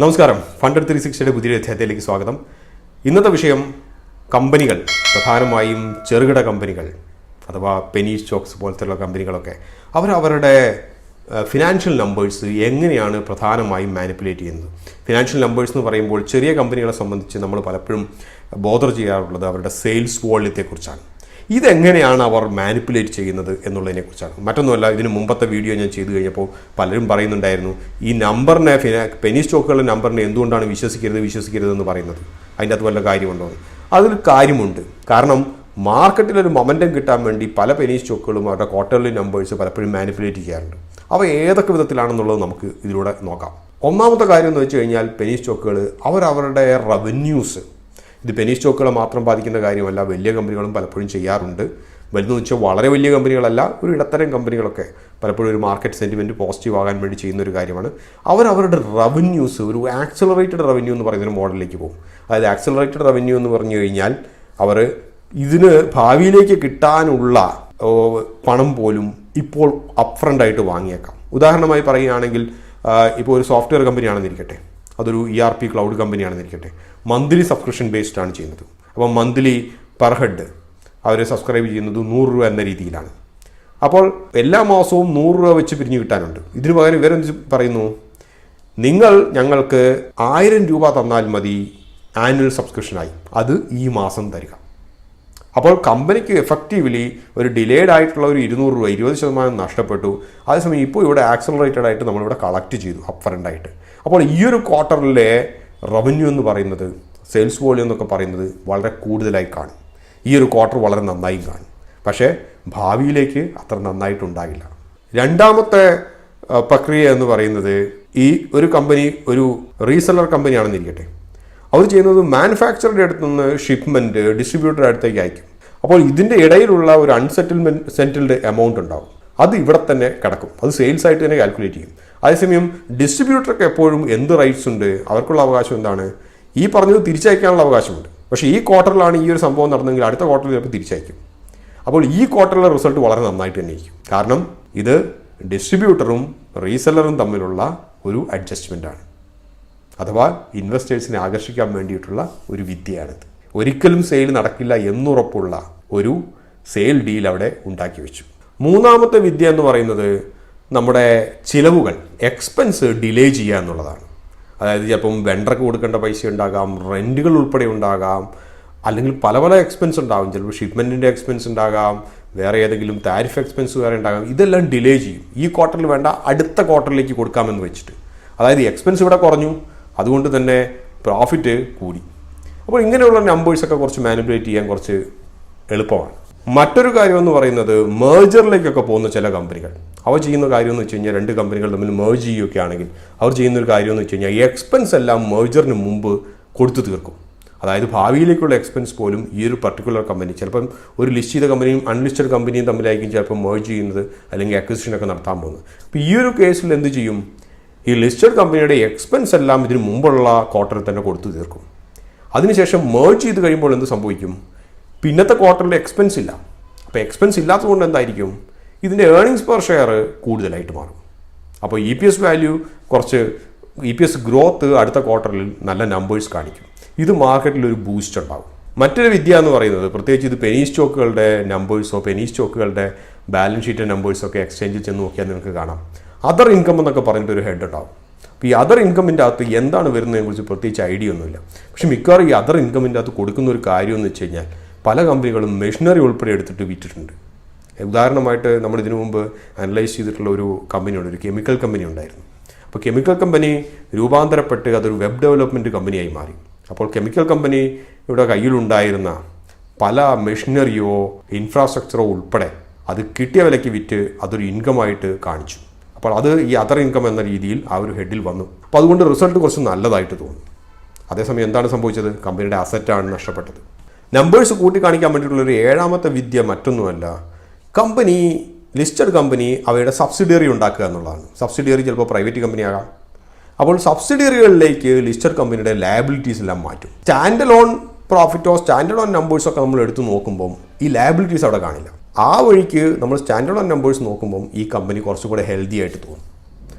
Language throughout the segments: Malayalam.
നമസ്കാരം. ഫണ്ടർ ത്രീ സിക്സ്റ്റിയുടെ പുതിയ അധ്യായത്തിലേക്ക് സ്വാഗതം. ഇന്നത്തെ വിഷയം കമ്പനികൾ പ്രധാനമായും ചെറുകിട കമ്പനികൾ അഥവാ പെനി സ്റ്റോക്സ് പോലത്തെയുള്ള കമ്പനികളൊക്കെ. അവർ അവരുടെ ഫിനാൻഷ്യൽ നമ്പേഴ്സ് എങ്ങനെയാണ് പ്രധാനമായും മാനിപ്പുലേറ്റ് ചെയ്യുന്നത്? ഫിനാൻഷ്യൽ നമ്പേഴ്സ് എന്ന് പറയുമ്പോൾ ചെറിയ കമ്പനികളെ സംബന്ധിച്ച് നമ്മൾ പലപ്പോഴും ബോധർ ചെയ്യാറുള്ളത് അവരുടെ സെയിൽസ് വോള്യത്തെക്കുറിച്ചാണ് ഇതെങ്ങനെയാണ് അവർ മാനിപ്പുലേറ്റ് ചെയ്യുന്നത് എന്നുള്ളതിനെക്കുറിച്ചാണ് മറ്റൊന്നുമല്ല ഇതിന് മുമ്പത്തെ വീഡിയോ ഞാൻ ചെയ്തു കഴിഞ്ഞപ്പോൾ പലരും പറയുന്നുണ്ടായിരുന്നു ഈ നമ്പറിനെ പെനി സ്റ്റോക്കുകളുടെ നമ്പറിനെ എന്തുകൊണ്ടാണ് വിശ്വസിക്കരുത് വിശ്വസിക്കരുത് എന്ന് പറയുന്നത്? അതിന്റെ അത് വല്ല കാര്യമുണ്ടോ. അതിൽ കാര്യമുണ്ട്. കാരണം മാർക്കറ്റിലൊരു മൊമെന്റം കിട്ടാൻ വേണ്ടി പല പെനി സ്റ്റോക്കുകളും അവരുടെ ക്വാർട്ടർലി നമ്പേഴ്സ് പലപ്പോഴും മാനിപ്പുലേറ്റ് ചെയ്യാറുണ്ട്. അവ ഏതൊക്കെ വിധത്തിലാണെന്നുള്ളത് നമുക്ക് ഇതിലൂടെ നോക്കാം. ഒന്നാമത്തെ കാര്യം എന്ന് വെച്ച് കഴിഞ്ഞാൽ പെനി സ്റ്റോക്കുകൾ അവരവരുടെ റവന്യൂസ് ഇത് പെനി സ്റ്റോക്കുകളെ മാത്രം ബാധിക്കുന്ന കാര്യമല്ല വലിയ കമ്പനികളും പലപ്പോഴും ചെയ്യാറുണ്ട്. വലുതെന്ന് വെച്ചാൽ വളരെ വലിയ കമ്പനികളല്ല ഒരു ഇടത്തരം കമ്പനികളൊക്കെ പലപ്പോഴും ഒരു മാർക്കറ്റ് സെന്റിമെന്റ് പോസിറ്റീവ് ആകാൻ വേണ്ടി ചെയ്യുന്ന ഒരു കാര്യമാണ്. അവർ അവരുടെ റവന്യൂസ് ഒരു ആക്സലറേറ്റഡ് റവന്യൂ എന്ന് പറയുന്നൊരു മോഡലിലേക്ക് പോകും. അതായത് ആക്സലറേറ്റഡ് റവന്യൂ എന്ന് പറഞ്ഞു കഴിഞ്ഞാൽ അവർ ഇതിന് ഭാവിയിലേക്ക് കിട്ടാനുള്ള പണം പോലും ഇപ്പോൾ അപ്ഫ്രണ്ട് ആയിട്ട് വാങ്ങിയേക്കാം. ഉദാഹരണമായി പറയുകയാണെങ്കിൽ ഇപ്പോൾ ഒരു സോഫ്റ്റ്വെയർ കമ്പനിയാണെന്നിരിക്കട്ടെ അതൊരു ഇ ആർ പി ക്ലൗഡ് കമ്പനിയാണെന്നിരിക്കട്ടെ മന്ത്ലി സബ്സ്ക്രിപ്ഷൻ ബേസ്ഡ് ആണ് ചെയ്യുന്നത്. അപ്പോൾ മന്ത്ലി പെർ ഹെഡ് അവർ സബ്സ്ക്രൈബ് ചെയ്യുന്നത് നൂറ് രൂപ എന്ന രീതിയിലാണ്. അപ്പോൾ എല്ലാ മാസവും നൂറ് രൂപ വെച്ച് പിരിഞ്ഞു കിട്ടാനുണ്ട്. ഇതിന് പകരം ഇവരെന്ത് പറയുന്നു? നിങ്ങൾ ഞങ്ങൾക്ക് ആയിരം രൂപ തന്നാൽ മതി ആനുവൽ സബ്സ്ക്രിപ്ഷനായി അത് ഈ മാസം തരിക. അപ്പോൾ കമ്പനിക്ക് എഫക്റ്റീവ്ലി ഒരു ഡിലേഡ് ആയിട്ടുള്ള ഒരു ഇരുന്നൂറ് രൂപ ഇരുപത് ശതമാനം നഷ്ടപ്പെട്ടു. അതേസമയം ഇപ്പോൾ ഇവിടെ ആക്സലറേറ്റഡ് ആയിട്ട് നമ്മളിവിടെ കളക്ട് ചെയ്തു അപ്പ് ആയിട്ട്. അപ്പോൾ ഈ ഒരു ക്വാർട്ടറിലെ റവന്യൂ എന്ന് പറയുന്നത് സെയിൽസ് വോളിയം എന്നൊക്കെ പറയുന്നത് വളരെ കൂടുതലായി കാണും. ഈ ഒരു ക്വാർട്ടർ വളരെ നന്നായി കാണും. പക്ഷേ ഭാവിയിലേക്ക് അത്ര നന്നായിട്ടുണ്ടാകില്ല. രണ്ടാമത്തെ പ്രക്രിയ എന്ന് പറയുന്നത് ഈ ഒരു കമ്പനി ഒരു റീസെല്ലർ കമ്പനിയാണെന്നിരിക്കട്ടെ അവർ ചെയ്യുന്നത് മാനുഫാക്ചറുടെ അടുത്ത് നിന്ന് ഷിപ്മെന്റ് ഡിസ്ട്രിബ്യൂട്ടറുടെ അടുത്തേക്ക് അയക്കും. അപ്പോൾ ഇതിന്റെ ഇടയിലുള്ള ഒരു അൺസെറ്റിൽമെന്റ് സെറ്റിൽഡ് എമൗണ്ട് ഉണ്ടാവും. അത് ഇവിടെ തന്നെ കിടക്കും. അത് സെയിൽസ് ആയിട്ട് തന്നെ കാൽക്കുലേറ്റ് ചെയ്യും. അതേസമയം ഡിസ്ട്രിബ്യൂട്ടർക്ക് എപ്പോഴും എന്ത് റൈറ്റ്സ് ഉണ്ട്? അവർക്കുള്ള അവകാശം എന്താണ്? ഈ പറഞ്ഞത് തിരിച്ചയക്കാനുള്ള അവകാശമുണ്ട്. പക്ഷേ ഈ ക്വാർട്ടറിലാണ് ഈ ഒരു സംഭവം നടന്നെങ്കിൽ അടുത്ത ക്വാർട്ടറിൽ ചിലപ്പോൾ തിരിച്ചയക്കും. അപ്പോൾ ഈ ക്വാർട്ടറിലെ റിസൾട്ട് വളരെ നന്നായിട്ട് തന്നെ ഇരിക്കും. കാരണം ഇത് ഡിസ്ട്രിബ്യൂട്ടറും റീസെല്ലറും തമ്മിലുള്ള ഒരു അഡ്ജസ്റ്റ്മെന്റ് ആണ്. അഥവാ ഇൻവെസ്റ്റേഴ്സിനെ ആകർഷിക്കാൻ വേണ്ടിയിട്ടുള്ള ഒരു വിദ്യയാണിത്. ഒരിക്കലും സെയിൽ നടക്കില്ല എന്നുറപ്പുള്ള ഒരു സെയിൽ ഡീൽ അവിടെ ഉണ്ടാക്കി വെച്ചു. മൂന്നാമത്തെ വിദ്യ എന്ന് പറയുന്നത് നമ്മുടെ ചിലവുകൾ എക്സ്പെൻസ് ഡിലേ ചെയ്യുക എന്നുള്ളതാണ്. അതായത് ചിലപ്പം വെണ്ടർക്ക് കൊടുക്കേണ്ട പൈസ ഉണ്ടാകാം റെന്റുകൾ ഉൾപ്പെടെ ഉണ്ടാകാം അല്ലെങ്കിൽ പല പല എക്സ്പെൻസ് ഉണ്ടാകും. ചിലപ്പോൾ ഷിപ്മെന്റിന്റെ എക്സ്പെൻസ് ഉണ്ടാകാം വേറെ ഏതെങ്കിലും താരിഫ് എക്സ്പെൻസ് വേറെ ഉണ്ടാകാം. ഇതെല്ലാം ഡിലേ ചെയ്യും. ഈ ക്വാർട്ടറിൽ വേണ്ട അടുത്ത ക്വാർട്ടറിലേക്ക് കൊടുക്കാമെന്ന് വെച്ചിട്ട്. അതായത് എക്സ്പെൻസ് ഇവിടെ കുറഞ്ഞു അതുകൊണ്ട് തന്നെ പ്രോഫിറ്റ് കൂടി. അപ്പോൾ ഇങ്ങനെയുള്ള നമ്പേഴ്സൊക്കെ കുറച്ച് മാനിപ്പുലേറ്റ് ചെയ്യാൻ കുറച്ച് എളുപ്പമാണ്. മറ്റൊരു കാര്യം എന്ന് പറയുന്നത് മേജറിലേക്കൊക്കെ പോകുന്ന ചില കമ്പനികൾ അവർ ചെയ്യുന്ന കാര്യം എന്ന് വെച്ച് കഴിഞ്ഞാൽ രണ്ട് കമ്പനികൾ തമ്മിൽ മേജ് ചെയ്യുകയൊക്കെ ആണെങ്കിൽ അവർ ചെയ്യുന്ന ഒരു കാര്യം എന്ന് വെച്ച് കഴിഞ്ഞാൽ എക്സ്പെൻസ് എല്ലാം മേജറിന് മുമ്പ് കൊടുത്തു തീർക്കും. അതായത് ഭാവിയിലേക്കുള്ള എക്സ്പെൻസ് പോലും ഈ ഒരു പർട്ടിക്കുലർ കമ്പനി ചിലപ്പം ഒരു ലിസ്റ്റ് ചെയ്ത കമ്പനിയും അൺലിസ്റ്റഡ് കമ്പനിയും തമ്മിലായിരിക്കും ചിലപ്പോൾ മേജ് ചെയ്യുന്നത് അല്ലെങ്കിൽ അക്വിസിഷനൊക്കെ നടത്താൻ പോകുന്നത്. അപ്പോൾ ഈ ഒരു കേസിൽ എന്ത് ചെയ്യും? ഈ ലിസ്റ്റഡ് കമ്പനിയുടെ എക്സ്പെൻസ് എല്ലാം ഇതിന് മുമ്പുള്ള ക്വാർട്ടറിൽ തന്നെ കൊടുത്തു തീർക്കും. അതിനുശേഷം മേജ് ചെയ്ത് കഴിയുമ്പോൾ എന്ത് സംഭവിക്കും? പിന്നത്തെ ക്വാർട്ടറിൽ എക്സ്പെൻസ് ഇല്ല. അപ്പോൾ എക്സ്പെൻസ് ഇല്ലാത്തതുകൊണ്ട് എന്തായിരിക്കും? ഇതിന്റെ ഏർണിങ്സ് പെർ ഷെയർ കൂടുതലായിട്ട് മാറും. അപ്പോൾ ഇ പി എസ് വാല്യൂ കുറച്ച് ഇ പി എസ് ഗ്രോത്ത് അടുത്ത ക്വാർട്ടറിൽ നല്ല നമ്പേഴ്സ് കാണിക്കും. ഇത് മാർക്കറ്റിൽ ഒരു ബൂസ്റ്റ് ഉണ്ടാകും മറ്റൊരു വിദ്യ എന്ന് പറയുന്നത് പ്രത്യേകിച്ച് ഇത് പെനി സ്റ്റോക്കുകളുടെ നമ്പേഴ്സോ പെനി സ്റ്റോക്കുകളുടെ ബാലൻസ് ഷീറ്റ് നമ്പേഴ്സൊക്കെ എക്സ്ചേഞ്ചിൽ ചെന്ന് നോക്കിയാൽ നിങ്ങൾക്ക് കാണാം. അതർ ഇൻകം എന്നൊക്കെ പറഞ്ഞിട്ട് ഒരു ഹെഡ് ഉണ്ടാവും. അപ്പോൾ ഈ അതർ ഇൻകമിന്റെ അകത്ത് എന്താണ് വരുന്നതിനെ കുറിച്ച് പ്രത്യേകിച്ച് ഐഡിയ ഒന്നുമില്ല. പക്ഷേ മിക്കവാറും ഈ അതർ ഇൻകമിന്റെ അകത്ത് കൊടുക്കുന്ന ഒരു കാര്യം എന്ന് വെച്ച് കഴിഞ്ഞാൽ പല കമ്പനികളും മെഷീനറി ഉൾപ്പെടെ എടുത്തിട്ട് വിറ്റിട്ടുണ്ട്. ഉദാഹരണമായിട്ട് നമ്മൾ ഇതിനു മുമ്പ് അനലൈസ് ചെയ്തിട്ടുള്ള ഒരു കമ്പനിയുണ്ട് ഒരു കെമിക്കൽ കമ്പനി ഉണ്ടായിരുന്നു. അപ്പോൾ കെമിക്കൽ കമ്പനി രൂപാന്തരപ്പെട്ട് അതൊരു വെബ് ഡെവലപ്മെന്റ് കമ്പനിയായി മാറി. അപ്പോൾ കെമിക്കൽ കമ്പനിയുടെ കയ്യിലുണ്ടായിരുന്ന പല മെഷീനറിയോ ഇൻഫ്രാസ്ട്രക്ചറോ ഉൾപ്പെടെ അത് കിട്ടിയ വിലയ്ക്ക് വിറ്റ് അതൊരു ഇൻകമായിട്ട് കാണിച്ചു. അപ്പോൾ അത് ഈ അതർ ഇൻകം എന്ന രീതിയിൽ ആ ഒരു ഹെഡിൽ വന്നു. അപ്പോൾ അതുകൊണ്ട് റിസൾട്ട് കുറച്ച് നല്ലതായിട്ട് തോന്നി. അതേസമയം എന്താണ് സംഭവിച്ചത്? കമ്പനിയുടെ അസറ്റാണ് നഷ്ടപ്പെട്ടത്. നമ്പേഴ്സ് കൂട്ടി കാണിക്കാൻ വേണ്ടിയിട്ടുള്ള ഒരു ഏഴാമത്തെ വിദ്യ മറ്റൊന്നുമല്ല. കമ്പനി ലിസ്റ്റഡ് കമ്പനി അവയുടെ സബ്സിഡിയറി ഉണ്ടാക്കുക എന്നുള്ളതാണ്. സബ്സിഡിയറി ചിലപ്പോൾ പ്രൈവറ്റ് കമ്പനിയാകാം അപ്പോൾ സബ്സിഡിയറികളിലേക്ക് ലിസ്റ്റഡ് കമ്പനിയുടെ ലയബിലിറ്റീസ് എല്ലാം മാറ്റും. സ്റ്റാൻഡ് ലോൺ പ്രോഫിറ്റോ സ്റ്റാൻഡ് ലോൺ നമ്പേഴ്സൊക്കെ നമ്മൾ എടുത്തു നോക്കുമ്പം ഈ ലയബിലിറ്റീസ് അവിടെ കാണില്ല. ആ വഴിക്ക് നമ്മൾ സ്റ്റാൻഡ് ലോൺ നമ്പേഴ്സ് നോക്കുമ്പം ഈ കമ്പനി കുറച്ചുകൂടെ ഹെൽത്തി ആയിട്ട് തോന്നും.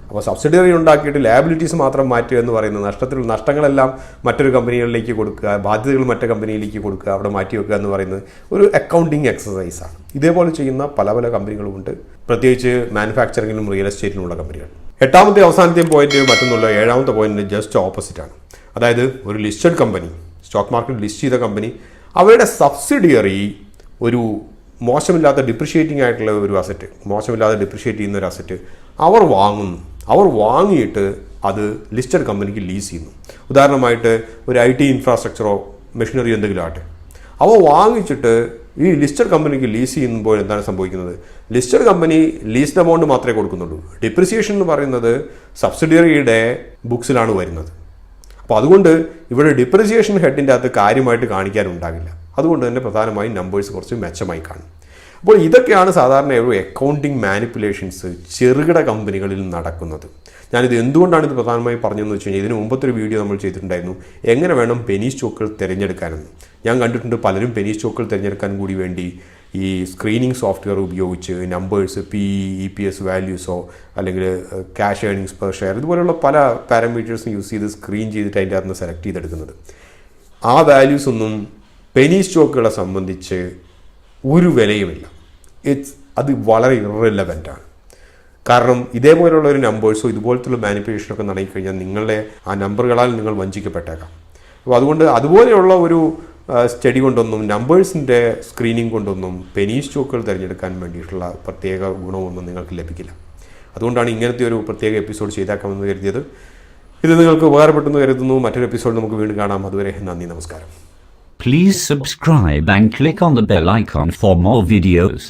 അപ്പോൾ സബ്സിഡിയറി ഉണ്ടാക്കിയിട്ട് ലാബിലിറ്റീസ് മാത്രം മാറ്റുക എന്ന് പറയുന്നത് നഷ്ടത്തിൽ നഷ്ടങ്ങളെല്ലാം മറ്റൊരു കമ്പനികളിലേക്ക് കൊടുക്കുക ബാധ്യതകൾ മറ്റു കമ്പനിയിലേക്ക് കൊടുക്കുക അവിടെ മാറ്റി വെക്കുക എന്ന് പറയുന്നത് ഒരു അക്കൗണ്ടിങ് എക്സസൈസാണ് ഇതേപോലെ ചെയ്യുന്ന പല പല കമ്പനികളുമുണ്ട് പ്രത്യേകിച്ച് മാനുഫാക്ചറിങ്ങിലും റിയൽ എസ്റ്റേറ്റിലുമുള്ള കമ്പനികൾ എട്ടാമത്തെ അവസാനത്തെയും പോയിന്റ് മറ്റൊന്നുള്ള ഏഴാമത്തെ പോയിന്റ് ജസ്റ്റ് ഓപ്പോസിറ്റ് ആണ്. അതായത് ഒരു listed company stock market list ചെയ്ത കമ്പനി അവരുടെ സബ്സിഡിയറി ഒരു മോശമില്ലാത്ത ഡിപ്രിഷിയേറ്റിംഗ് ആയിട്ടുള്ള ഒരു അസറ്റ് മോശമില്ലാതെ ഡിപ്രിഷിയേറ്റ് ചെയ്യുന്ന ഒരു അസറ്റ് അവർ വാങ്ങുന്നു. അവർ വാങ്ങിയിട്ട് അത് ലിസ്റ്റഡ് കമ്പനിക്ക് ലീസ് ചെയ്യുന്നു. ഉദാഹരണമായിട്ട് ഒരു ഐ ടി ഇൻഫ്രാസ്ട്രക്ചറോ മെഷീനറി എന്തെങ്കിലും ആട്ടെ അവ വാങ്ങിച്ചിട്ട് ഈ ലിസ്റ്റഡ് കമ്പനിക്ക് ലീസ് ചെയ്യുമ്പോൾ എന്താണ് സംഭവിക്കുന്നത്? ലിസ്റ്റഡ് കമ്പനി ലീസ്ഡ് എമൗണ്ട് മാത്രമേ കൊടുക്കുന്നുള്ളൂ. ഡിപ്രിസിയേഷൻ എന്ന് പറയുന്നത് സബ്സിഡിയറിയുടെ ബുക്സിലാണ് വരുന്നത്. അപ്പോൾ അതുകൊണ്ട് ഇവിടെ ഡിപ്രിസിയേഷൻ ഹെഡിന്റെ അകത്ത് കാര്യമായിട്ട് കാണിക്കാനുണ്ടാകില്ല. അതുകൊണ്ട് തന്നെ പ്രധാനമായും നമ്പേഴ്സ് കുറച്ച് മെച്ചമായി കാണും. അപ്പോൾ ഇതൊക്കെയാണ് സാധാരണ ഒരു അക്കൗണ്ടിങ് മാനിപ്പുലേഷൻസ് ചെറുകിട കമ്പനികളിൽ നടക്കുന്നത്. ഞാനിത് എന്തുകൊണ്ടാണ് ഇത് പ്രധാനമായും പറഞ്ഞതെന്ന് വെച്ച് കഴിഞ്ഞാൽ ഇതിന് മുമ്പത്തെ ഒരു വീഡിയോ നമ്മൾ ചെയ്തിട്ടുണ്ടായിരുന്നു. എങ്ങനെ വേണം പെനി സ്റ്റോക്കുകൾ തിരഞ്ഞെടുക്കാനെന്ന് ഞാൻ കണ്ടിട്ടുണ്ട് പലരും പെനി സ്റ്റോക്കുകൾ തിരഞ്ഞെടുക്കാൻ കൂടി വേണ്ടി ഈ സ്ക്രീനിങ് സോഫ്റ്റ്വെയർ ഉപയോഗിച്ച് numbers P E P S വാല്യൂസോ അല്ലെങ്കിൽ ക്യാഷ് ഏണിങ്സ് പെർ ഷെയർ ഇതുപോലെയുള്ള പല പാരാമീറ്റേഴ്സും യൂസ് ചെയ്ത് സ്ക്രീൻ ചെയ്തിട്ട് അതിന്റെ അകത്ത് സെലക്ട് ചെയ്തെടുക്കുന്നത്. ആ വാല്യൂസ് ഒന്നും പെനി സ്റ്റോക്കുകളെ സംബന്ധിച്ച് ഒരു വിലയുമില്ല. ഇറ്റ്സ് അത് വളരെ ഇറലവന്റ് ആണ്. കാരണം ഇതേപോലെയുള്ള ഒരു നമ്പേഴ്സോ ഇതുപോലത്തുള്ള മാനിപ്പുലേഷനൊക്കെ നടക്കിക്കഴിഞ്ഞാൽ നിങ്ങളുടെ ആ നമ്പറുകളാൽ നിങ്ങൾ വഞ്ചിക്കപ്പെട്ടേക്കാം. അപ്പോൾ അതുകൊണ്ട് അതുപോലെയുള്ള ഒരു സ്റ്റഡി കൊണ്ടൊന്നും നമ്പേഴ്സിന്റെ സ്ക്രീനിങ് കൊണ്ടൊന്നും പെനി സ്റ്റോക്കുകൾ തിരഞ്ഞെടുക്കാൻ വേണ്ടിയിട്ടുള്ള പ്രത്യേക ഗുണമൊന്നും നിങ്ങൾക്ക് ലഭിക്കില്ല. അതുകൊണ്ടാണ് ഇങ്ങനത്തെ ഒരു പ്രത്യേക എപ്പിസോഡ് ചെയ്താക്കാമെന്ന് കരുതിയത്. ഇത് നിങ്ങൾക്ക് ഉപകാരപ്പെട്ടെന്ന് കരുതുന്നു. മറ്റൊരു എപ്പിസോഡ് നമുക്ക് വീണ്ടും കാണാം. അതുവരെ നന്ദി നമസ്കാരം. Please subscribe and click on the bell icon for more videos.